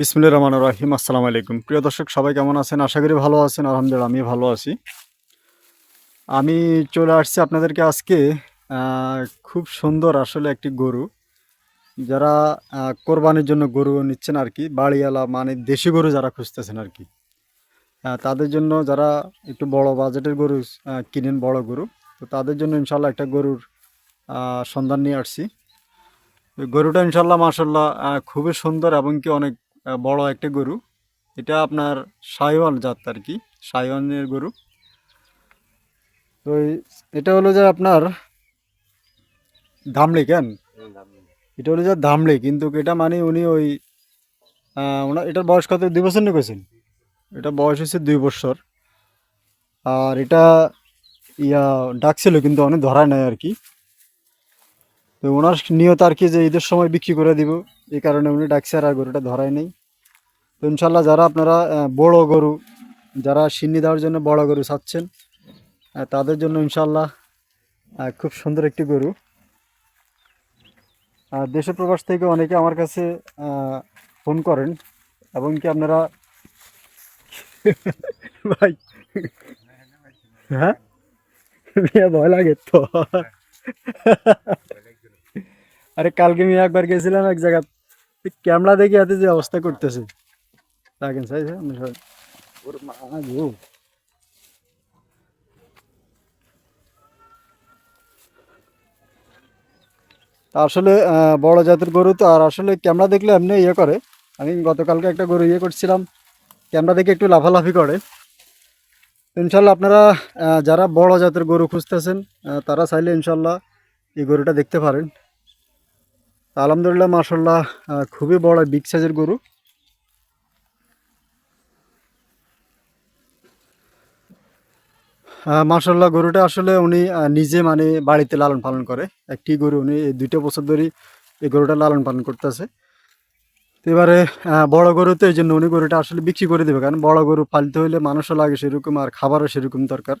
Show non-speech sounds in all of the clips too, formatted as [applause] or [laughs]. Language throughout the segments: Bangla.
বিসমুল্লাহ রহমান রাহিম। আসসালামু আলাইকুম। প্রিয় দর্শক, সবাই কেমন আছেন? আশা করি ভালো আছেন। আলহামদুলিল্লাহ আমি ভালো আছি। আমি চলে আসছি আপনাদেরকে আজকে খুব সুন্দর আসলে একটি গরু। যারা কোরবানির জন্য গরু নিচ্ছেন আর কি বাড়িওয়ালা মানে দেশি গরু যারা খুঁজতেছেন আর কি তাদের জন্য যারা একটু বড় বাজেটের গরু কিনেন বড় গরু, তো তাদের জন্য ইনশাল্লাহ একটা গরুর সন্ধান নিয়ে আসছি। গরুটা ইনশাল্লাহ মাসাল্লাহ খুবই সুন্দর এবং কি অনেক বড় একটা গরু। এটা আপনার সাইওয়াল জাত আর কি সাইওয়ানের গরু। তো এটা হলো যে আপনার ধামড়ি কেন? এটা হলো যে ধামড়ি কিন্তু এটা মানে উনি ওই ওনার এটার বয়স কত? দুই বছর নিয়ে গেছেন এটা বয়স হচ্ছে দুই বছর। আর এটা ইয়া ডাকছিল কিন্তু অনেক ধরায় নাই আর কি। তো ওনার নিয়ত আর কি যে ঈদের সময় বিক্রি করে দিব। এই কারণে উনি ডাকছে আর গরুটা ধরায় নেই। তো ইনশাল্লাহ যারা আপনারা বড় গরু, যারা সিন্নি দেওয়ার জন্য বড় গরু চাচ্ছেন তাদের জন্য ইনশাল্লাহ খুব সুন্দর একটি গরু। দেশে প্রবাস থেকে অনেকে আমার কাছে ফোন করেন, এবং কি আপনারা [laughs] ভাই হ্যাঁ? ভয় লাগে তো। আরে, কালকে আমি একবার গেছিলাম এক জায়গা ক্যামেরা দেখে হাতে যে অবস্থা করতেছে। দেখেন সাইজ ওর মা গো আসলে বড় জাতের গরু তো, আর আসলে ক্যামেরা দেখলে এমনি ইয়ে করে। আমি গতকালকে একটা গরু ইয়ে করছিলাম, ক্যামেরা দেখে একটু লাফালাফি করে। ইনশাল্লাহ আপনারা যারা বড় জাতের গরু খুঁজতেছেন তারা চাইলে ইনশাল্লাহ এই গরুটা দেখতে পারেন। আলহামদুলিল্লাহ মাসাল্লাহ খুবই বড় বিগ সাইজের গরু। মাসাল্লাহ গরুটা আসলে উনি নিজে মানে বাড়িতে লালন পালন করে। একটি গরু উনি দুইটা বছর ধরে এই গরুটা লালন পালন করতেছে। তো এবারে বড় গরু তো এই জন্য উনি গরুটা আসলে বিক্রি করে দেবে। কারণ বড় গরু পালতে হলে মানুষও লাগে সেরকম আর খাবারও সেরকম দরকার।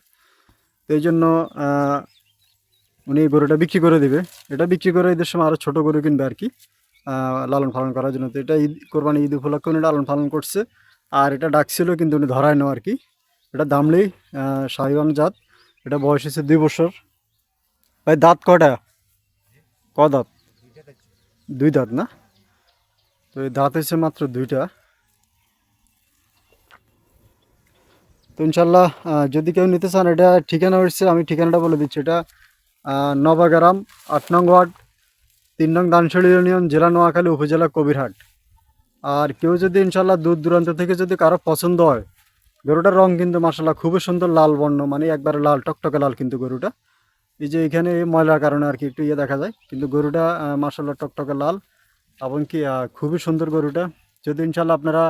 তো এই জন্য উনি এই গরুটা বিক্রি করে দিবে। এটা বিক্রি করে ঈদের সময় আরও ছোটো গরু কিনবে আর কি লালন পালন করার জন্য। তো এটা ঈদ কোরবানি ঈদ উপলক্ষে উনি লালন পালন করছে। আর এটা ডাকছিল কিন্তু উনি ধরায় নেওয়া আর কি। এটা দামলি শাহিওয়ান জাত। এটা বয়স হচ্ছে দুই বছর। ভাই, দাঁত কটা ক দাঁত? দুই দাঁত না? তো এই দাঁত হচ্ছে মাত্র দুইটা। তো ইনশাল্লাহ যদি কেউ নিতে চান, এটা ঠিকানা হচ্ছে আমি ঠিকানাটা বলে দিচ্ছি। এটা নবাগ্রাম, আট নং ওয়ার্ড, তিন নং দানশালী ইউনিয়ন, জেলা নোয়াখালী, উপজেলা কবিরহাট। আর কেউ যদি ইনশাল্লাহ দূর দূরান্ত থেকে যদি কারও পছন্দ হয় গরুটার রং কিন্তু মাসাল্লাহ খুবই সুন্দর লাল বর্ণ মানে একবারে লাল, টকটকে লাল কিন্তু গরুটা। এই যে এখানে ময়লার কারণে আর কি একটু ইয়ে দেখা যায়, কিন্তু গরুটা মাসাল্লাহ টকটকে লাল এবং কি খুবই সুন্দর গরুটা। যদি ইনশাল্লাহ আপনারা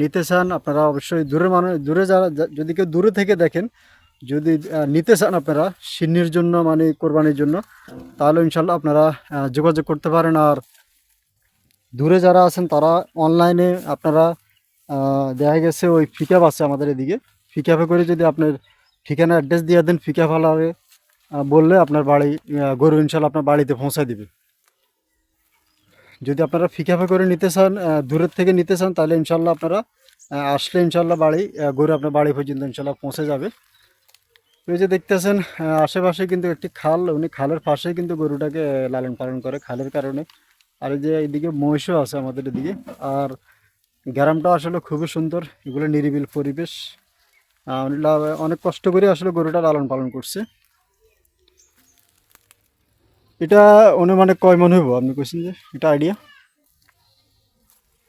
নিতে চান, আপনারা অবশ্যই দূরে মানুষ, দূরে যারা যদি কেউ দূরে থেকে দেখেন, যদি নিতে চান আপনারা সিন্নির জন্য মানে কোরবানির জন্য, তাহলে ইনশাল্লাহ আপনারা যোগাযোগ করতে পারেন। আর দূরে যারা আছেন, তারা অনলাইনে আপনারা দেখা গেছে ওই ফিকাপ আছে আমাদের এদিকে। ফিকাপে করে যদি আপনার ঠিকানা অ্যাড্রেস দিয়ে দেন ফিকাপ আলারে বললে আপনার বাড়ি গরু ইনশাল্লাহ আপনার বাড়িতে পৌঁছায় দিবে। যদি আপনারা ফিকাপে করে নিতে চান দূরের থেকে নিতে চান, তাহলে ইনশাল্লাহ আপনারা আসলে ইনশাল্লাহ বাড়ি গরু আপনার বাড়ি পর্যন্ত ইনশাল্লাহ পৌঁছে যাবে। ওই যে দেখতেছেন আশেপাশে কিন্তু একটি খাল, উনি খালের পাশেই কিন্তু গরুটাকে লালন পালন করে, খালের কারণে। আর এই যে এইদিকে মহিষও আছে আমাদের এদিকে। আর গ্রামটা আসলে খুবই সুন্দর এগুলো নিরিবিল পরিবেশ। অনেক কষ্ট করে আসলে গরুটা লালন পালন করছে। এটা অনুমানে কয় মন হইব আপনি কইছেন যে? এটা আইডিয়া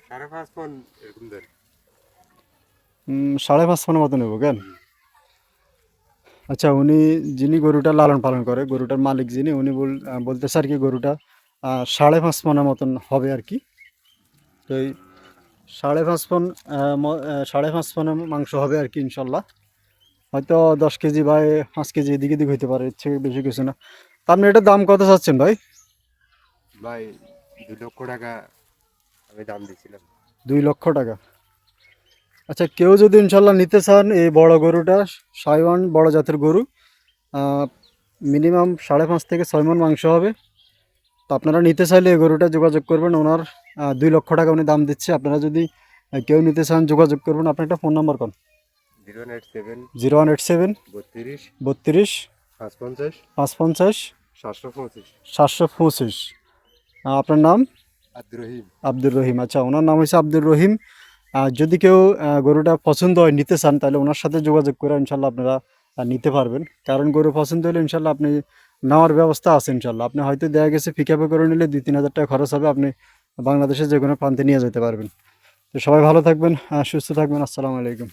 সাড়ে পাঁচ মন এরকম সাড়ে পাঁচ মনের মতো নেব কেন? আচ্ছা উনি যিনি গরুটা লালন পালন করে গরুটার মালিক যিনি উনি বলতেছে আর কি গরুটা সাড়ে পাঁচ মনের মতন হবে আর কি। তো সাড়ে পাঁচ আহ, সাড়ে পাঁচ মনের মাংস হবে আর কি ইনশাল্লাহ। হয়তো দশ কেজি বা পাঁচ কেজি এদিকে দিকে হইতে পারে থেকে বেশি কিছু না। তা আপনি এটার দাম কত চাচ্ছেন ভাই? ভাই দু লক্ষ টাকা আমি দাম দিয়েছিলাম দুই লক্ষ টাকা। আচ্ছা কেউ যদি ইনশাল্লাহ নিতে চান এই বড় গরুটা সাইওয়ান বড় জাতের গরু মিনিমাম সাড়ে পাঁচ থেকে ছয় মন মাংস হবে। তো আপনারা নিতে চাইলে এই গরুটা যোগাযোগ করবেন। ওনার দুই লক্ষ টাকা উনি দাম দিচ্ছে। আপনারা যদি কেউ নিতে চান যোগাযোগ করবেন। আপনার একটা ফোন নাম্বার কোন? Zero eight seven zero one eight seven বত্রিশ বত্রিশ পাঁচ পঞ্চাশ পাঁচ পঞ্চাশ সাতশো পঁচিশ। সাতশো পঁচিশ। আপনার নাম? আব্দুর রহিম। আব্দুর রহিম। আচ্ছা ওনার নাম হচ্ছে আব্দুর রহিম। আর যদি কেউ গরুটা পছন্দ হয় নিতে চান তাহলে ওনার সাথে যোগাযোগ করে ইনশাল্লাহ আপনারা নিতে পারবেন। কারণ গরু পছন্দ হলে ইনশাল্লাহ আপনি নেওয়ার ব্যবস্থা আছে ইনশাল্লাহ আপনি হয়তো দেওয়া গেছে পিক পিকআপে করে নিলে দুই তিন হাজার টাকা খরচ হবে, আপনি বাংলাদেশে যে কোনো প্রান্তে নিয়ে যেতে পারবেন। তো সবাই ভালো থাকবেন সুস্থ থাকবেন, আসসালামু আলাইকুম।